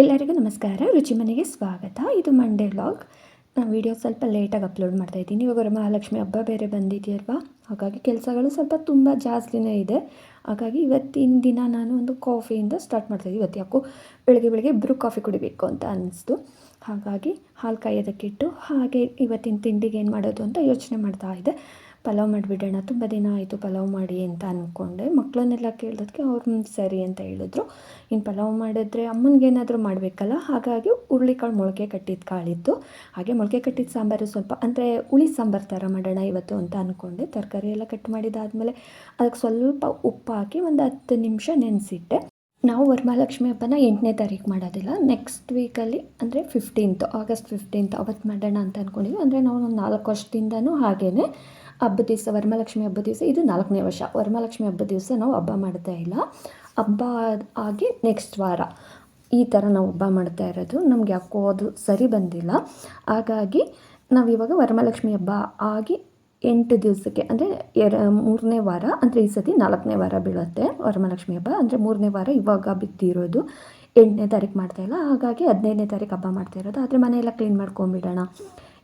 ಎಲ್ಲರಿಗೂ ನಮಸ್ಕಾರ. ರುಚಿ ಮನೆಗೆ ಸ್ವಾಗತ. ಇದು ಮಂಡೇ ವ್ಲಾಗ್ ನಾನು ವಿಡಿಯೋ ಸ್ವಲ್ಪ ಲೇಟಾಗಿ ಅಪ್ಲೋಡ್ ಮಾಡ್ತಾ ಇದ್ದೀನಿ. ಇವಾಗ ವರಮಹಾಲಕ್ಷ್ಮಿ ಹಬ್ಬ ಬೇರೆ ಬಂದಿದೆಯಲ್ವಾ? ಹಾಗಾಗಿ ಕೆಲಸಗಳು ಸ್ವಲ್ಪ ತುಂಬ ಜಾಸ್ತಿನೇ ಇದೆ. ಹಾಗಾಗಿ ಇವತ್ತಿನ ದಿನ ನಾನು ಒಂದು ಕಾಫಿಯಿಂದ ಸ್ಟಾರ್ಟ್ ಮಾಡ್ತಾಯಿದ್ದೆ ಇವತ್ತು ಯಾಕೋ ಬೆಳಗ್ಗೆ ಬೆಳಗ್ಗೆ ಇಬ್ಬರು ಕಾಫಿ ಕುಡಿಬೇಕು ಅಂತ ಅನ್ನಿಸ್ತು ಹಾಗಾಗಿ ಹಾಲು ಕಾಯೋದಕ್ಕಿಟ್ಟು ಹಾಗೆ ಇವತ್ತಿನ ತಿಂಡಿಗೆ ಏನು ಮಾಡೋದು ಅಂತ ಯೋಚನೆ ಮಾಡ್ತಾ ಇದ್ದೆ. ಪಲಾವ್ ಮಾಡಿಬಿಡೋಣ, ತುಂಬ ದಿನ ಆಯಿತು ಪಲಾವ್ ಮಾಡಿ ಅಂತ ಅಂದ್ಕೊಂಡೆ ಮಕ್ಕಳನ್ನೆಲ್ಲ ಕೇಳಿದಕ್ಕೆ ಅವ್ರು ಸರಿ ಅಂತ ಹೇಳಿದ್ರು. ಇನ್ನು ಪಲಾವ್ ಮಾಡಿದ್ರೆ ಅಮ್ಮನಿಗೇನಾದರೂ ಮಾಡಬೇಕಲ್ಲ? ಹಾಗಾಗಿ ಹುರುಳಿಕಾಳು ಮೊಳಕೆ ಕಟ್ಟಿದ ಕಾಳಿತ್ತು ಹಾಗೆ ಮೊಳಕೆ ಕಟ್ಟಿದ ಸಾಂಬಾರು ಸ್ವಲ್ಪ, ಅಂದರೆ ಹುಳಿ ಸಾಂಬಾರು ಥರ ಮಾಡೋಣ ಇವತ್ತು ಅಂತ ಅಂದ್ಕೊಂಡೆ ತರಕಾರಿ ಎಲ್ಲ ಕಟ್ ಮಾಡಿದಾದಮೇಲೆ ಅದಕ್ಕೆ ಸ್ವಲ್ಪ ಉಪ್ಪು ಹಾಕಿ ಒಂದು ಹತ್ತು ನಿಮಿಷ ನೆನೆಸಿಟ್ಟೆ. ನಾವು ವರಮಹಾಲಕ್ಷ್ಮಿ ಹಬ್ಬನ ಎಂಟನೇ ತಾರೀಕು ಮಾಡೋದಿಲ್ಲ. ನೆಕ್ಸ್ಟ್ ವೀಕಲ್ಲಿ ಅಂದರೆ ಫಿಫ್ಟೀನ್ತ್ ಆಗಸ್ಟ್ ಫಿಫ್ಟೀನ್ತ್ ಅವತ್ತು ಮಾಡೋಣ ಅಂತ ಅಂದ್ಕೊಂಡಿದ್ವಿ ಅಂದರೆ ನಾವು ಒಂದು ನಾಲ್ಕು ವರ್ಷದಿಂದನೂ ಹಾಗೇ ಹಬ್ಬದ ದಿವಸ, ವರಮಹಾಲಕ್ಷ್ಮಿ ಹಬ್ಬದ ದಿವಸ, ಇದು ನಾಲ್ಕನೇ ವರ್ಷ. ವರಮಹಾಲಕ್ಷ್ಮಿ ಹಬ್ಬದ ದಿವಸ ನಾವು ಹಬ್ಬ ಮಾಡ್ತಾ ಇಲ್ಲ. ಹಬ್ಬ ಆಗಿ ನೆಕ್ಸ್ಟ್ ವಾರ ಈ ಥರ ನಾವು ಹಬ್ಬ ಮಾಡ್ತಾ ಇರೋದು. ನಮ್ಗೆ ಯಾಕೋ ಅದು ಸರಿ ಬಂದಿಲ್ಲ. ಹಾಗಾಗಿ ನಾವು ಇವಾಗ ವರಮಹಾಲಕ್ಷ್ಮಿ ಹಬ್ಬ ಆಗಿ ಎಂಟು ದಿವಸಕ್ಕೆ, ಅಂದರೆ ಎರ, ಮೂರನೇ ವಾರ, ಅಂದರೆ ಈ ಸತಿ ನಾಲ್ಕನೇ ವಾರ ಬೀಳುತ್ತೆ ವರಮಹಾಲಕ್ಷ್ಮಿ ಹಬ್ಬ. ಅಂದರೆ ಮೂರನೇ ವಾರ ಇವಾಗ ಬಿದ್ದಿರೋದು ಎಂಟನೇ ತಾರೀಕು ಮಾಡ್ತಾಯಿಲ್ಲ ಹಾಗಾಗಿ ಹದಿನೈದನೇ ತಾರೀಕು ಹಬ್ಬ ಮಾಡ್ತಾ ಇರೋದು. ಆದರೆ ಮನೆಯೆಲ್ಲ ಕ್ಲೀನ್ ಮಾಡ್ಕೊಂಬಿಡೋಣ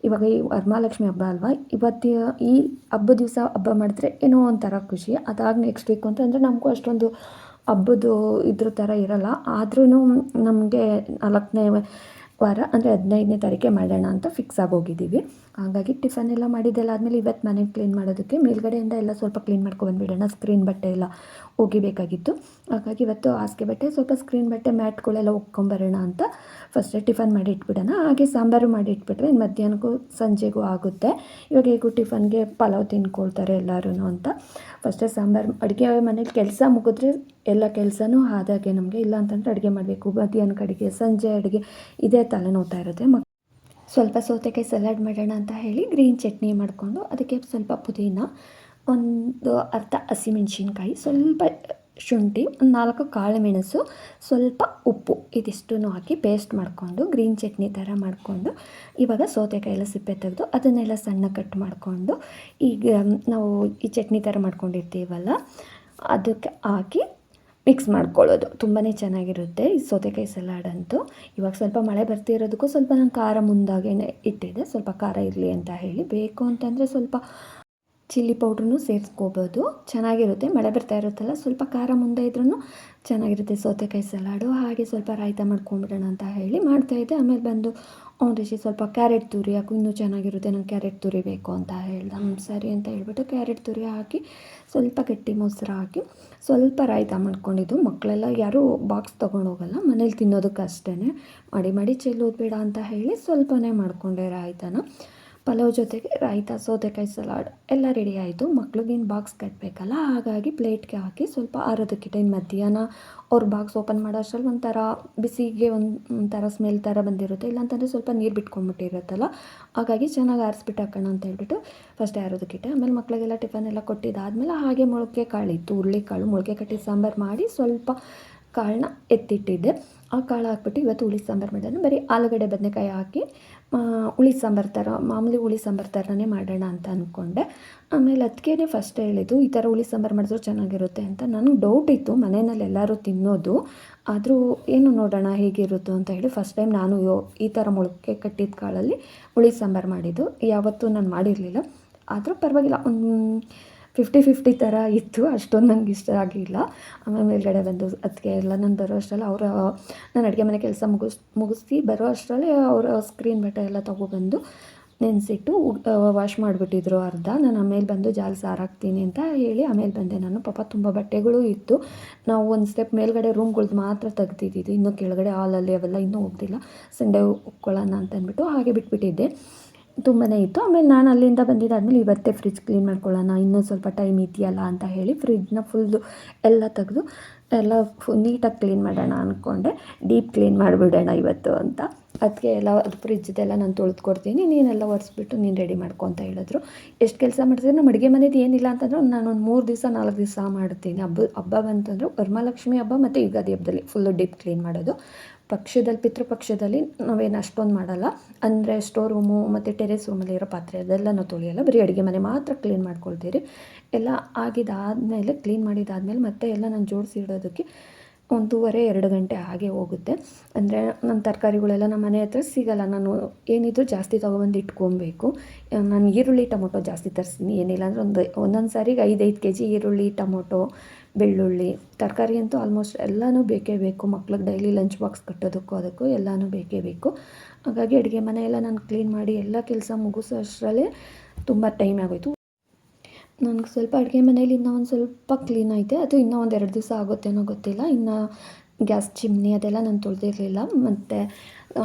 ಇವಾಗ ಈ ವರಮಹಾಲಕ್ಷ್ಮಿ ಹಬ್ಬ ಅಲ್ವಾ, ಇವತ್ತು ಈ ಹಬ್ಬದ ದಿವಸ ಹಬ್ಬ ಮಾಡಿದ್ರೆ ಏನೋ ಒಂಥರ ಖುಷಿ. ಅದಾಗ ನೆಕ್ಸ್ಟ್ ವೀಕ್ ಅಂತಂದರೆ ನಮಗೂ ಅಷ್ಟೊಂದು ಹಬ್ಬದ್ದು ಇದ್ರ ಥರ ಇರಲ್ಲ. ಆದ್ರೂ ನಮಗೆ ನಾಲ್ಕನೇ ವಾರ ಅಂದರೆ ಹದಿನೈದನೇ ತಾರೀಕೆ ಮಾಡೋಣ ಅಂತ ಫಿಕ್ಸ್ ಆಗೋಗಿದ್ದೀವಿ ಹಾಗಾಗಿ ಟಿಫನ್ ಎಲ್ಲ ಮಾಡಿದ್ದೆಲ್ಲ ಆದಮೇಲೆ ಇವತ್ತು ಮನೆ ಕ್ಲೀನ್ ಮಾಡೋದಕ್ಕೆ ಮೇಲ್ಗಡೆಯಿಂದ ಎಲ್ಲ ಸ್ವಲ್ಪ ಕ್ಲೀನ್ ಮಾಡ್ಕೊಬಂದ್ಬಿಡೋಣ ಸ್ಕ್ರೀನ್ ಬಟ್ಟೆ ಎಲ್ಲ ಒಗಿಬೇಕಾಗಿತ್ತು ಹಾಗಾಗಿ ಇವತ್ತು ಹಾಸಿಗೆ ಬಟ್ಟೆ, ಸ್ವಲ್ಪ ಸ್ಕ್ರೀನ್ ಬಟ್ಟೆ, ಮ್ಯಾಟ್ಗಳೆಲ್ಲ ಒಕ್ಕೊಂಬರೋಣ ಅಂತ ಫಸ್ಟೇ ಟಿಫನ್ ಮಾಡಿ ಇಟ್ಬಿಡೋಣ. ಹಾಗೆ ಸಾಂಬಾರು ಮಾಡಿ ಇಟ್ಬಿಟ್ರೆ ಮಧ್ಯಾಹ್ನಕ್ಕೂ ಸಂಜೆಗೂ ಆಗುತ್ತೆ. ಇವಾಗ ಹೇಗೂ ಟಿಫನ್ಗೆ ಪಲಾವ್ ತಿನ್ಕೊಳ್ತಾರೆ ಎಲ್ಲರೂ ಅಂತ. ಫಸ್ಟೇ ಸಾಂಬಾರು, ಅಡುಗೆ ಮನೇಲಿ ಕೆಲಸ ಮುಗಿದ್ರೆ ಎಲ್ಲ ಕೆಲಸನೂ ಆದಾಗೆ ನಮಗೆ ಇಲ್ಲ ಅಂತಂದರೆ ಅಡುಗೆ ಮಾಡಬೇಕು. ಮಧ್ಯಾಹ್ನಕ್ಕೆ ಅಡುಗೆ ಸಂಜೆ ಅಡುಗೆ ಇದೇ ತಲೆನೋವ್ತಾ ಇರುತ್ತೆ. ಮಕ್ ಸ್ವಲ್ಪ ಸೌತೆಕಾಯಿ ಸಲಾಡ್ ಮಾಡೋಣ ಅಂತ ಹೇಳಿ ಗ್ರೀನ್ ಚಟ್ನಿ ಮಾಡಿಕೊಂಡು ಅದಕ್ಕೆ ಸ್ವಲ್ಪ ಪುದೀನ, ಒಂದು ಅರ್ಧ ಹಸಿಮೆಣ್ಸಿನ್ಕಾಯಿ, ಸ್ವಲ್ಪ ಶುಂಠಿ, ಒಂದು ನಾಲ್ಕು ಕಾಳು ಮೆಣಸು ಸ್ವಲ್ಪ ಉಪ್ಪು ಇದಿಷ್ಟನ್ನು ಹಾಕಿ ಪೇಸ್ಟ್ ಮಾಡಿಕೊಂಡು ಗ್ರೀನ್ ಚಟ್ನಿ ಥರ ಮಾಡಿಕೊಂಡು ಇವಾಗ ಸೌತೆಕಾಯಿ ಸಿಪ್ಪೆ ತೆಗೆದು ಅದನ್ನೆಲ್ಲ ಸಣ್ಣ ಕಟ್ ಮಾಡಿಕೊಂಡು ಈಗ ನಾವು ಈ ಚಟ್ನಿ ಥರ ಮಾಡ್ಕೊಂಡಿರ್ತೀವಲ್ಲ, ಅದಕ್ಕೆ ಹಾಕಿ ಮಿಕ್ಸ್ ಮಾಡ್ಕೊಳ್ಳೋದು. ತುಂಬಾ ಚೆನ್ನಾಗಿರುತ್ತೆ ಈ ಸೌತೆಕಾಯಿ ಸಲಾಡ್ ಅಂತೂ. ಇವಾಗ ಸ್ವಲ್ಪ ಮಳೆ ಬರ್ತಿರೋದಕ್ಕೂ ಸ್ವಲ್ಪ ನಾನು ಖಾರ ಮುಂದಾಗೇ ಇಟ್ಟಿದ್ದೆ ಸ್ವಲ್ಪ ಖಾರ ಇರಲಿ ಅಂತ ಹೇಳಿ. ಬೇಕು ಅಂತಂದರೆ ಸ್ವಲ್ಪ ಚಿಲ್ಲಿ ಪೌಡ್ರೂ ಸೇರಿಸ್ಕೋಬೋದು. ಚೆನ್ನಾಗಿರುತ್ತೆ, ಮಳೆ ಬರ್ತಾ ಇರುತ್ತಲ್ಲ, ಸ್ವಲ್ಪ ಖಾರ ಮುಂದೆ ಇದ್ರೂ ಚೆನ್ನಾಗಿರುತ್ತೆ. ಸೌತೆಕಾಯಿ ಸಲಾಡು, ಹಾಗೆ ಸ್ವಲ್ಪ ರಾಯ್ತ ಮಾಡ್ಕೊಂಡ್ಬಿಡೋಣ ಅಂತ ಹೇಳಿ ಮಾಡ್ತಾಯಿದ್ದೆ ಆಮೇಲೆ ಬಂದು ಅವ್ನ ರಿಷಿ ಸ್ವಲ್ಪ ಕ್ಯಾರೆಟ್ ತುರಿ ಹಾಕು ಇನ್ನೂ ಚೆನ್ನಾಗಿರುತ್ತೆ, ನಂಗೆ ಕ್ಯಾರೆಟ್ ತುರಿ ಬೇಕು ಅಂತ ಹೇಳ್ದೆ. ಸರಿ ಅಂತ ಹೇಳ್ಬಿಟ್ಟು ಕ್ಯಾರೆಟ್ ತುರಿ ಹಾಕಿ, ಸ್ವಲ್ಪ ಗಟ್ಟಿ ಮೊಸರು ಹಾಕಿ, ಸ್ವಲ್ಪ ರಾಯ್ತ ಮಾಡ್ಕೊಂಡಿದ್ದು. ಮಕ್ಕಳೆಲ್ಲ ಯಾರೂ ಬಾಕ್ಸ್ ತೊಗೊಂಡು ಹೋಗಲ್ಲ ಮನೇಲಿ ತಿನ್ನೋದಕ್ಕೆ ಅಷ್ಟೇ ಮಾಡಿ ಮಾಡಿ ಚೆಲ್ಲೋದು ಬೇಡ ಅಂತ ಹೇಳಿ ಸ್ವಲ್ಪನೇ ಮಾಡಿಕೊಂಡೆ ರಾಯ್ತನ. ಪಲಾವ್ ಜೊತೆಗೆ ರಾಯ್ತ, ಸೌತೆಕಾಯಿ ಸಲಾಡ್ ಎಲ್ಲ ರೆಡಿ ಆಯಿತು. ಮಕ್ಳಿಗೇನು ಬಾಕ್ಸ್ ಕಟ್ಟಬೇಕಲ್ಲ ಹಾಗಾಗಿ ಪ್ಲೇಟ್ಗೆ ಹಾಕಿ ಸ್ವಲ್ಪ ಆರೋದಕ್ಕಿಟ್ಟೆ ಮಧ್ಯಾಹ್ನ ಅವ್ರ ಬಾಕ್ಸ್ ಓಪನ್ ಮಾಡೋ ಅಷ್ಟರಲ್ಲಿ ಒಂಥರ ಬಿಸಿಗೆ ಒಂದು, ಒಂಥರ ಸ್ಮೆಲ್ ಥರ ಬಂದಿರುತ್ತೆ. ಇಲ್ಲಾಂತಂದರೆ ಸ್ವಲ್ಪ ನೀರು ಬಿಟ್ಕೊಂಡ್ಬಿಟ್ಟಿರುತ್ತಲ್ಲ, ಹಾಗಾಗಿ ಚೆನ್ನಾಗಿ ಆರಿಸ್ಬಿಟ್ಟು ಹಾಕೋಣ ಅಂತ ಹೇಳ್ಬಿಟ್ಟು ಫಸ್ಟ್ ಆರೋದಕ್ಕಿಟ್ಟೆ. ಆಮೇಲೆ ಮಕ್ಕಳಿಗೆಲ್ಲ ಟಿಫನ್ ಎಲ್ಲ ಕೊಟ್ಟಿದ್ದಾದಮೇಲೆ ಹಾಗೆ ಮೊಳಕೆ ಕಾಳಿತ್ತು ಹುರುಳಿಕಾಳು, ಮೊಳಕೆ ಕಟ್ಟಿ ಸಾಂಬಾರು ಮಾಡಿ ಸ್ವಲ್ಪ ಕಾಳನ್ನ ಎತ್ತಿಟ್ಟಿದ್ದೆ. ಆ ಕಾಳು ಹಾಕ್ಬಿಟ್ಟು ಇವತ್ತು ಹುಳಿ ಸಾಂಬಾರು ಮಾಡೋಣ ಬರೀ ಆಲೂಗಡ್ಡೆ, ಬದನೆಕಾಯಿ ಹಾಕಿ ಹುಳಿ ಸಾಂಬಾರು ಥರ, ಮಾಮೂಲಿ ಹುಳಿ ಸಾಂಬಾರು ಥರನೇ ಮಾಡೋಣ ಅಂತ ಅಂದ್ಕೊಂಡೆ ಆಮೇಲೆ ಅದಕ್ಕೇ ಫಸ್ಟ್ ಹೇಳಿದ್ದು, ಈ ಥರ ಹುಳಿ ಸಾಂಬಾರು ಮಾಡಿದ್ರು ಚೆನ್ನಾಗಿರುತ್ತೆ ಅಂತ ನನಗೆ ಡೌಟ್ ಇತ್ತು, ಮನೆಯಲ್ಲಿ ಎಲ್ಲರೂ ತಿನ್ನೋದು. ಆದರೂ ಏನು ನೋಡೋಣ ಹೇಗಿರುತ್ತೋ ಅಂತ ಹೇಳಿ ಫಸ್ಟ್ ಟೈಮ್ ನಾನು ಯೋ, ಈ ಥರ ಮೊಳಕೆ ಕಟ್ಟಿದ ಕಾಳಲ್ಲಿ ಹುಳಿ ಸಾಂಬಾರು ಮಾಡಿದ್ದು. ಯಾವತ್ತೂ ನಾನು ಮಾಡಿರಲಿಲ್ಲ. ಆದರೂ ಪರವಾಗಿಲ್ಲ. ಫಿಫ್ಟಿ ಫಿಫ್ಟಿ ಥರ ಇತ್ತು, ಅಷ್ಟೊಂದು ನಂಗೆ ಇಷ್ಟ ಆಗಿಲ್ಲ. ಆಮೇಲೆ ಮೇಲ್ಗಡೆ ಬಂದು ಅದಕ್ಕೆ ಎಲ್ಲ ನಾನು ಬರೋ ಅಷ್ಟರಲ್ಲಿ ಅವರ, ನಾನು ಅಡುಗೆ ಮನೆ ಕೆಲಸ ಮುಗಿಸ್, ಮುಗಿಸಿ ಬರೋ ಅಷ್ಟರಲ್ಲಿ ಅವರ ಸ್ಕ್ರೀನ್ ಬಟ್ಟೆ ಎಲ್ಲ ತೊಗೊಬಂದು ನೆನೆಸಿಟ್ಟು ವಾಶ್ ಮಾಡಿಬಿಟ್ಟಿದ್ರು ಅರ್ಧ. ನಾನು ಆಮೇಲೆ ಬಂದು ಜಾಲ ಸಾರಾಕ್ತೀನಿ ಅಂತ ಹೇಳಿ ಆಮೇಲೆ ಬಂದೆ ನಾನು. ಪಾಪ ತುಂಬ ಬಟ್ಟೆಗಳು ಇತ್ತು. ನಾವು ಒಂದು ಸ್ಟೆಪ್ ಮೇಲ್ಗಡೆ ರೂಮ್ಗಳ್ದು ಮಾತ್ರ ತೆಗ್ದಿದ್ದು ಇನ್ನು ಕೆಳಗಡೆ ಹಾಲಲ್ಲಿ ಅವೆಲ್ಲ ಇನ್ನೂ ಹೋಗ್ತಿಲ್ಲ ಸಂಡೇ ಉಕ್ಕೊಳ್ಳೋಣ ಅಂತ ಅಂದ್ಬಿಟ್ಟು ಹಾಗೆ ಬಿಟ್ಬಿಟ್ಟಿದ್ದೆ. ತುಂಬಾ ಇತ್ತು. ಆಮೇಲೆ ನಾನು ಅಲ್ಲಿಂದ ಬಂದಿದ್ದಾದ್ಮೇಲೆ ಇವತ್ತೇ ಫ್ರಿಜ್ ಕ್ಲೀನ್ ಮಾಡ್ಕೊಳ್ಳೋಣ, ಇನ್ನೊಂದು ಸ್ವಲ್ಪ ಟೈಮ್ ಇದೆಯಲ್ಲ ಅಂತ ಹೇಳಿ ಫ್ರಿಜ್ನ ಫುಲ್ಲು ಎಲ್ಲ ತೆಗೆದು ಎಲ್ಲ ಫು, ನೀಟಾಗಿ ಕ್ಲೀನ್ ಮಾಡೋಣ ಅಂದ್ಕೊಂಡೆ ಡೀಪ್ ಕ್ಲೀನ್ ಮಾಡಿಬಿಡೋಣ ಇವತ್ತು ಅಂತ. ಅದಕ್ಕೆ ಎಲ್ಲ ಅದು ಫ್ರಿಜ್ದೆಲ್ಲ ನಾನು ತೊಳೆದು ಕೊಡ್ತೀನಿ ನೀನೆಲ್ಲ ಒರೆಸ್ಬಿಟ್ಟು ನೀನು ರೆಡಿ ಮಾಡ್ಕೊ ಅಂತ ಹೇಳಿದ್ರು. ಎಷ್ಟು ಕೆಲಸ ಮಾಡ್ತಿದ್ರೆ ನಮ್ಮ ಅಡುಗೆ ಮನೇದು ಏನಿಲ್ಲ ಅಂತಂದ್ರೆ ನಾನು ಒಂದು ಮೂರು ದಿವಸ, ನಾಲ್ಕು ದಿವಸ ಮಾಡ್ತೀನಿ. ಹಬ್ಬ ಹಬ್ಬ ಬಂತಂದ್ರೆ, ವರಮಹಾಲಕ್ಷ್ಮಿ ಹಬ್ಬ ಮತ್ತು ಯುಗಾದಿ ಹಬ್ಬದಲ್ಲಿ ಫುಲ್ಲು ಡೀಪ್ ಕ್ಲೀನ್ ಮಾಡೋದು. ಪಕ್ಷದಲ್ಲಿ ಪಿತೃಪಕ್ಷದಲ್ಲಿ ನಾವೇನು ಅಷ್ಟೊಂದು ಮಾಡಲ್ಲ. ಅಂದರೆ ಸ್ಟೋರ್ ರೂಮು ಮತ್ತು ಟೆರೆಸ್ ರೂಮಲ್ಲಿ ಇರೋ ಪಾತ್ರೆ ಅದೆಲ್ಲ ನಾವು ತೊಳೆಯಲ್ಲ. ಬರೀ ಅಡುಗೆ ಮನೆ ಮಾತ್ರ ಕ್ಲೀನ್ ಮಾಡ್ಕೊಳ್ತೀರಿ. ಎಲ್ಲ ಆಗಿದ್ದಾದಮೇಲೆ ಕ್ಲೀನ್ ಮಾಡಿದ್ದಾದಮೇಲೆ ಮತ್ತೆ ಎಲ್ಲ ನಾನು ಜೋಡಿಸಿ ಇಡೋದಕ್ಕೆ ಒಂದೂವರೆ, ಎರಡು ಗಂಟೆ ಹಾಗೆ ಹೋಗುತ್ತೆ. ಅಂದರೆ ನನ್ನ ತರಕಾರಿಗಳೆಲ್ಲ ನಮ್ಮ ಮನೆ ಹತ್ರ ಸಿಗಲ್ಲ. ನಾನು ಏನಿದ್ರು ಜಾಸ್ತಿ ತೊಗೊಬಂದು ಇಟ್ಕೊಬೇಕು. ನಾನು ಈರುಳ್ಳಿ ಟೊಮೊಟೊ ಜಾಸ್ತಿ ತರಿಸ್ತೀನಿ. ಏನಿಲ್ಲ ಅಂದರೆ ಒಂದು ಒಂದೊಂದು ಸಾರಿಗೆ ಐದೈದು ಕೆ ಜಿ ಈರುಳ್ಳಿ, ಟೊಮೊಟೊ, ಬೆಳ್ಳುಳ್ಳಿ. ತರಕಾರಿ ಅಂತೂ ಆಲ್ಮೋಸ್ಟ್ ಎಲ್ಲನೂ ಬೇಕೇ ಬೇಕು. ಮಕ್ಳಿಗೆ ಡೈಲಿ ಲಂಚ್ ಬಾಕ್ಸ್ ಕಟ್ಟೋದಕ್ಕೂ ಅದಕ್ಕೂ ಎಲ್ಲನೂ ಬೇಕೇ ಬೇಕು. ಹಾಗಾಗಿ ಅಡುಗೆ ಮನೆಯೆಲ್ಲ ನಾನು ಕ್ಲೀನ್ ಮಾಡಿ ಎಲ್ಲ ಕೆಲಸ ಮುಗಿಸೋ ಅಷ್ಟರಲ್ಲೇ ತುಂಬ ಟೈಮ್ ಆಗೋಯಿತು. ನನಗೆ ಸ್ವಲ್ಪ ಅಡುಗೆ ಮನೇಲಿ ಇನ್ನೂ ಒಂದು ಸ್ವಲ್ಪ ಕ್ಲೀನ್ ಐತೆ. ಅದು ಇನ್ನೂ ಒಂದು ಎರಡು ದಿವಸ ಆಗುತ್ತೇನೋ ಗೊತ್ತಿಲ್ಲ. ಇನ್ನು ಗ್ಯಾಸ್ ಚಿಮ್ನಿ ಅದೆಲ್ಲ ನಾನು ತೊಳೆದಿರಲಿಲ್ಲ. ಮತ್ತು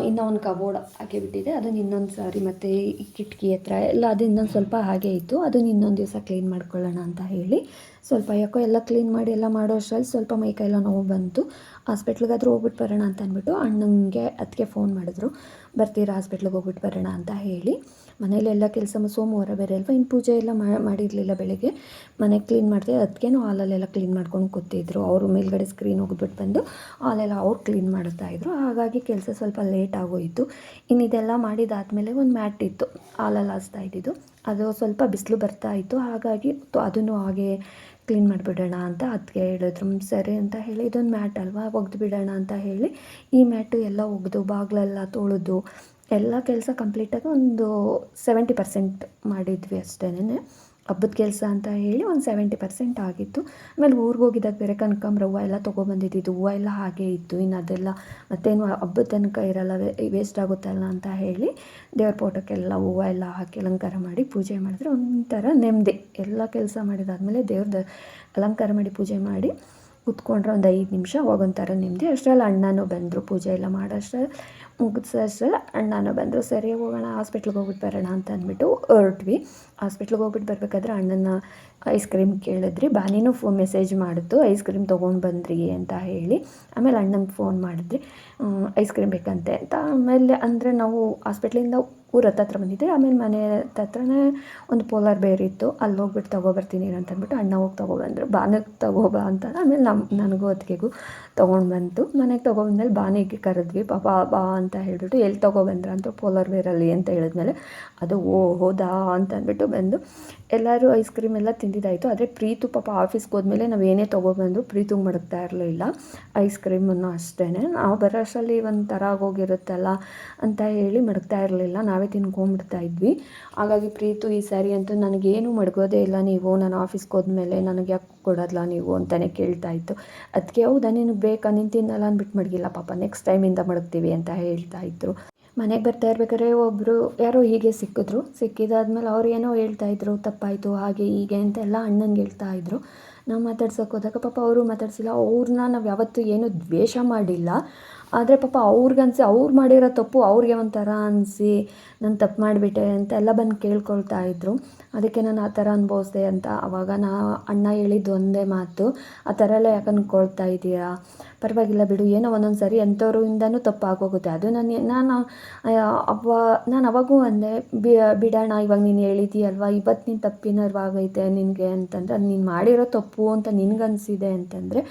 ಇನ್ನೂ ಒಂದು ಕಬೋರ್ಡ್ ಹಾಗೆ ಬಿಟ್ಟಿದೆ ಅದನ್ನು ಇನ್ನೊಂದು ಸಾರಿ ಮತ್ತು ಈ ಕಿಟಕಿ ಹತ್ರ ಎಲ್ಲ ಅದು ಇನ್ನೊಂದು ಸ್ವಲ್ಪ ಹಾಗೆ ಇತ್ತು. ಅದನ್ನು ಇನ್ನೊಂದು ದಿವಸ ಕ್ಲೀನ್ ಮಾಡ್ಕೊಳ್ಳೋಣ ಅಂತ ಹೇಳಿ. ಸ್ವಲ್ಪ ಯಾಕೋ ಎಲ್ಲ ಕ್ಲೀನ್ ಮಾಡಿ ಎಲ್ಲ ಮಾಡೋ ಅಷ್ಟರಲ್ಲಿ ಸ್ವಲ್ಪ ಮೈಕೈ ಎಲ್ಲ ನೋವು ಬಂತು. ಹಾಸ್ಪಿಟ್ಲಿಗಾದ್ರೂ ಹೋಗ್ಬಿಟ್ಟು ಬರೋಣ ಅಂತ ಅಂದ್ಬಿಟ್ಟು ಅಣ್ಣನಿಗೆ ಅದಕ್ಕೆ ಫೋನ್ ಮಾಡಿದ್ರು. ಬರ್ತೀರಾ ಹಾಸ್ಪಿಟ್ಲಿಗೆ ಹೋಗ್ಬಿಟ್ಟು ಬರೋಣ ಅಂತ ಹೇಳಿ. ಮನೇಲೆಲ್ಲ ಕೆಲಸ ಸೋಮವಾರ ಬೇರೆ ಅಲ್ವಾ? ಇನ್ನು ಪೂಜೆ ಎಲ್ಲ ಮಾಡಿರಲಿಲ್ಲ ಬೆಳಗ್ಗೆ. ಮನೆ ಕ್ಲೀನ್ ಮಾಡಿದೆ ಅದಕ್ಕೇನು ಹಾಲಲ್ಲೆಲ್ಲ ಕ್ಲೀನ್ ಮಾಡ್ಕೊಂಡು ಕೂತಿದ್ರು. ಅವರು ಮೇಲ್ಗಡೆ ಸ್ಕ್ರೀನ್ ಹೋಗ್ಬಿಟ್ಟು ಬಂದು ಹಾಲೆಲ್ಲ ಅವ್ರು ಕ್ಲೀನ್ ಮಾಡ್ತಾಯಿದ್ರು ಹಾಗಾಗಿ ಕೆಲಸ ಸ್ವಲ್ಪ ಲೇಟ್ ಆಗೋಯಿತು. ಇನ್ನು ಇದೆಲ್ಲ ಮಾಡಿದಾದಮೇಲೆ ಒಂದು ಮ್ಯಾಟ್ ಇತ್ತು. ಹಾಲಲ್ಲಿ ಹಾಸ್ತಾ ಇದ್ದಿದ್ದು. ಅದು ಸ್ವಲ್ಪ ಬಿಸಿಲು ಬರ್ತಾ ಇತ್ತು. ಹಾಗಾಗಿ ಅದನ್ನು ಹಾಗೆ ಕ್ಲೀನ್ ಮಾಡಿಬಿಡೋಣ ಅಂತ ಅದಕ್ಕೆ ಹೇಳಿದ್ರು. ಸರಿ ಅಂತ ಹೇಳಿ, ಇದೊಂದು ಮ್ಯಾಟ್ ಅಲ್ವಾ? ಒಗೆದು ಬಿಡೋಣ ಅಂತ ಹೇಳಿ, ಈ ಮ್ಯಾಟು ಎಲ್ಲ ಒಗೆದು, ಬಾಗಿಲೆಲ್ಲ ತೊಳೆದು, ಎಲ್ಲ ಕೆಲಸ ಕಂಪ್ಲೀಟಾಗಿ ಒಂದು ಸೆವೆಂಟಿ ಪರ್ಸೆಂಟ್ ಮಾಡಿದ್ವಿ ಅಷ್ಟೇನೆ. ಹಬ್ಬದ ಕೆಲಸ ಅಂತ ಹೇಳಿ ಒಂದು ಸೆವೆಂಟಿ ಪರ್ಸೆಂಟ್ ಆಗಿತ್ತು. ಆಮೇಲೆ ಊರಿಗೆ ಹೋಗಿದ್ದಾಗ ಬೇರೆ ಕನಕಾಂಬ್ರ ಹೂವು ಎಲ್ಲ ತೊಗೊಬಂದಿದ್ದು ಹೂವು ಎಲ್ಲ ಹಾಗೆ ಇತ್ತು, ಇನ್ನು ಅದೆಲ್ಲ ಮತ್ತೇನು ಹಬ್ಬದ ತನಕ ಇರಲ್ಲ ವೇಸ್ಟ್ ಆಗುತ್ತಲ್ಲ ಅಂತ ಹೇಳಿ ದೇವ್ರ ಫೋಟೋಕ್ಕೆಲ್ಲ ಹೂವು ಎಲ್ಲ ಹಾಕಿ ಅಲಂಕಾರ ಮಾಡಿ ಪೂಜೆ ಮಾಡಿದ್ರೆ. ಒಂಥರ ನೆಮ್ಮದಿ ಎಲ್ಲ ಕೆಲಸ ಮಾಡಿದಾದಮೇಲೆ ದೇವ್ರದ ಅಲಂಕಾರ ಮಾಡಿ ಪೂಜೆ ಮಾಡಿ ಕುತ್ಕೊಂಡ್ರೆ ಒಂದು ಐದು ನಿಮಿಷ ಹೋಗೊಂಥರ ನೆಮ್ಮದಿ ಅಷ್ಟರಲ್ಲಿ ಅಣ್ಣನೂ ಬಂದರು, ಪೂಜೆ ಎಲ್ಲ ಮಾಡೋ ಅಷ್ಟರಲ್ಲಿ ಮುಗಿಸೋ ಅಷ್ಟರಲ್ಲಿ ಅಣ್ಣನೂ ಬಂದರು, ಸರಿ ಹೋಗೋಣ, ಹಾಸ್ಪಿಟ್ಲಿಗೆ ಹೋಗ್ಬಿಟ್ಟು ಬರೋಣ ಅಂತ ಅಂದ್ಬಿಟ್ಟು ಹೊರಟ್ವಿ. ಹಾಸ್ಪಿಟ್ಲಿಗೆ ಹೋಗ್ಬಿಟ್ಟು ಬರಬೇಕಾದ್ರೆ ಅಣ್ಣನ ಐಸ್ ಕ್ರೀಮ್ ಕೇಳಿದ್ರಿ. ಬಾನಿನೂ ಫೋ ಮೆಸೇಜ್ ಮಾಡಿತು ಐಸ್ ಕ್ರೀಮ್ ತೊಗೊಂಡು ಬಂದ್ರಿ ಅಂತ ಹೇಳಿ. ಆಮೇಲೆ ಅಣ್ಣಂಗೆ ಫೋನ್ ಮಾಡಿದ್ರಿ ಐಸ್ ಕ್ರೀಮ್ ಬೇಕಂತೆ ಅಂತ. ಆಮೇಲೆ ಅಂದರೆ ನಾವು ಹಾಸ್ಪಿಟ್ಲಿಂದ ಊರ ಹತ್ರ ಬಂದಿದ್ದೆ. ಆಮೇಲೆ ಮನೆ ಹತ್ರನೇ ಒಂದು ಪೋಲಾರ್ ಬೇರ್ ಇತ್ತು. ಅಲ್ಲಿ ಹೋಗ್ಬಿಟ್ಟು ತೊಗೊಬರ್ತೀನಿ ಅಂತ ಅಂದ್ಬಿಟ್ಟು ಅಣ್ಣ ಹೋಗಿ ತೊಗೊಬಂದರು ಬಾನಿಗೆ ತೊಗೊಬಾ ಅಂತ ಆಮೇಲೆ ನಮ್ಮ ನನಗೂ ಅದಕ್ಕೆಗೂ ತೊಗೊಂಡು ಬಂತು. ಮನೆಗೆ ತೊಗೊಬಂದ್ಮೇಲೆ ಬಾನಿಗೆ ಕರೆದ್ವಿ. ಪಾಪ ಬಾ ಅಂತ ಹೇಳಿಬಿಟ್ಟು ಎಲ್ಲಿ ತೊಗೊಬಂದ್ರ ಅಂತ ಪೋಲಾರ್ ಬೇರಲ್ಲಿ ಅಂತ ಹೇಳಿದ್ಮೇಲೆ ಅದು ಓ, ಹೋದಾ ಅಂತ ಅಂದ್ಬಿಟ್ಟು ಬಂದು ಎಲ್ಲರೂ ಐಸ್ ಕ್ರೀಮ್ ಎಲ್ಲ ತಿಂದಿದ್ದಾಯಿತು. ಆದರೆ ಪ್ರೀತು ಪಾಪ ಆಫೀಸ್ಗೆ ಹೋದ್ಮೇಲೆ ನಾವು ಏನೇ ತೊಗೊಬಂದ್ರು ಪ್ರೀತು ಮಡಗ್ತಾ ಇರಲಿಲ್ಲ ಐಸ್ ಕ್ರೀಮನ್ನು ಅಷ್ಟೇ ನಾವು ಬರೋ ಅಷ್ಟರಲ್ಲಿ ಥರ ಆಗೋಗಿರುತ್ತಲ್ಲ ಅಂತ ಹೇಳಿ ಮಡಗ್ತಾ ಇರಲಿಲ್ಲ. ನಾವೇ ತಿನ್ಕೊಂಬಿಡ್ತಾ ಇದ್ವಿ. ಹಾಗಾಗಿ ಪ್ರೀತು, ಈ ಸಾರಿ ಅಂತೂ ನನಗೇನು ಮಡಗೋದೇ ಇಲ್ಲ. ನೀವು ನಾನು ಆಫೀಸ್ಗೆ ಹೋದ್ಮೇಲೆ ನನಗೆ ಯಾಕೆ ಕೊಡೋಲ್ಲ ನೀವು ಅಂತಲೇ ಕೇಳ್ತಾ ಇತ್ತು. ಅದಕ್ಕೆ ಹೌದಾ, ನೀನು ಬೇಕಾ? ನೀನು ತಿನ್ನಲ್ಲ ಅಂದ್ಬಿಟ್ಟು ಮಡಗಿಲ್ಲ. ಪಾಪ ನೆಕ್ಸ್ಟ್ ಟೈಮಿಂದ ಮಡಗ್ತೀವಿ ಅಂತ ಹೇಳ್ತಾ ಇದ್ರು. ಮನೆಗೆ ಬರ್ತಾ ಇರ್ಬೇಕಾದ್ರೆ ಒಬ್ಬರು ಯಾರೋ ಹೀಗೆ ಸಿಕ್ಕಿದ್ರು. ಸಿಕ್ಕಿದಾದ್ಮೇಲೆ ಅವ್ರು ಏನೋ ಹೇಳ್ತಾಯಿದ್ರು ತಪ್ಪಾಯಿತು, ಹಾಗೆ ಹೀಗೆ ಅಂತೆಲ್ಲ ಅಣ್ಣಂಗೆ ಹೇಳ್ತಾಯಿದ್ರು ನಾವು ಮಾತಾಡ್ಸೋಕೆ ಹೋದಾಗ ಪಾಪ ಅವರು ಮಾತಾಡ್ಸಿಲ್ಲ. ಅವ್ರನ್ನ ನಾವು ಯಾವತ್ತೂ ಏನೂ ದ್ವೇಷ ಮಾಡಿಲ್ಲ. ಆದರೆ ಪಾಪ ಅವ್ರಿಗನ್ಸಿ ಅವ್ರು ಮಾಡಿರೋ ತಪ್ಪು ಅವ್ರಿಗೆ ಒಂಥರ ಅನಿಸಿ ನಾನು ತಪ್ಪು ಮಾಡಿಬಿಟ್ಟೆ ಅಂತ ಎಲ್ಲ ಬಂದು ಕೇಳ್ಕೊಳ್ತಾ ಇದ್ದರು ಅದಕ್ಕೆ ನಾನು ಆ ಥರ ಅನುಭವಿಸ್ದೆ ಅಂತ ಆವಾಗ ನಾ ಅಣ್ಣ ಹೇಳಿದ್ದು ಒಂದೇ ಮಾತು. ಆ ಥರ ಎಲ್ಲ ಯಾಕೆ ಅಂದ್ಕೊಳ್ತಾ ಇದ್ದೀರಾ? ಪರವಾಗಿಲ್ಲ ಬಿಡು, ಏನೋ ಒಂದೊಂದು ಸರಿ ಎಂಥವ್ರಿಂದನೂ ತಪ್ಪು ಆಗೋಗುತ್ತೆ ಅದು ನಾನು ನಾನು ಅವ ನಾನು ಅವಾಗೂ ಅಂದೆ ಬಿಡೋಣ ಇವಾಗ ನೀನು ಹೇಳಿದ್ದೀಯಲ್ವಾ? ಇವತ್ತು ನೀನು ತಪ್ಪಿನರ್ವಾಗೈತೆ ನಿನಗೆ. ಅಂತಂದ್ರೆ ಅದು ನೀನು ಮಾಡಿರೋ ತಪ್ಪು ಅಂತ ನಿನಗನ್ಸಿದೆ ಅಂತಂದರೆ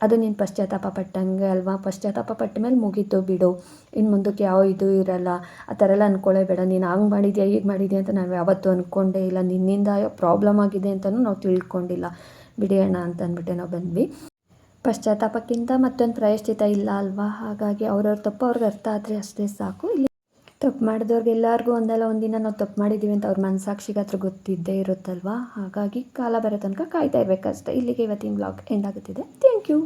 ಅದು ನೀನು ಪಶ್ಚಾತ್ತಾಪ ಪಟ್ಟಂಗೆ ಅಲ್ವಾ? ಪಶ್ಚಾತ್ತಾಪ ಪಟ್ಟ ಮೇಲೆ ಮುಗೀತು ಬಿಡು. ಇನ್ನು ಮುಂದಕ್ಕೆ ಯಾವ ಇದು ಇರಲ್ಲ. ಆ ಥರ ಎಲ್ಲ ಅಂದ್ಕೊಳ್ಳೇ ಬೇಡ. ನೀನು ಹಂಗೆ ಮಾಡಿದ್ಯಾ ಈಗ ಮಾಡಿದ್ಯಾ ಅಂತ ನಾವು ಯಾವತ್ತೂ ಅಂದ್ಕೊಂಡೇ ಇಲ್ಲ. ನಿನ್ನಿಂದ ಪ್ರಾಬ್ಲಮ್ ಆಗಿದೆ ಅಂತಲೂ ನಾವು ತಿಳ್ಕೊಂಡಿಲ್ಲ. ಬಿಡಿ ಅಣ್ಣ ಅಂತ ಅಂದ್ಬಿಟ್ಟೆ ನಾವು ಬಂದ್ವಿ. ಪಶ್ಚಾತ್ತಾಪಕ್ಕಿಂತ ಮತ್ತೊಂದು ಪ್ರಾಯಶ್ಚಿತ ಇಲ್ಲ ಅಲ್ವಾ? ಹಾಗಾಗಿ ಅವ್ರವ್ರ ತಪ್ಪು ಅವ್ರಿಗೆ ಅರ್ಥ ಆದರೆ ಅಷ್ಟೇ ಸಾಕು. ಇಲ್ಲಿ ತಪ್ಪು ಮಾಡಿದವ್ರಿಗೆ ಎಲ್ಲರಿಗೂ ಒಂದಲ್ಲ ಒಂದಿನ ನಾವು ತಪ್ಪು ಮಾಡಿದ್ದೀವಿ ಅಂತ ಅವ್ರ ಮನಸಾಕ್ಷಿಗೆ ಹತ್ರ ಗೊತ್ತಿದ್ದೇ ಇರುತ್ತಲ್ವಾ? ಹಾಗಾಗಿ ಕಾಲ ಬರೋ ತನಕ ಕಾಯ್ತಾ ಇರಬೇಕಷ್ಟೆ. ಇಲ್ಲಿಗೆ ಇವತ್ತಿನ ಬ್ಲಾಗ್ ಎಂಡ್ ಆಗುತ್ತಿದೆ. Thank you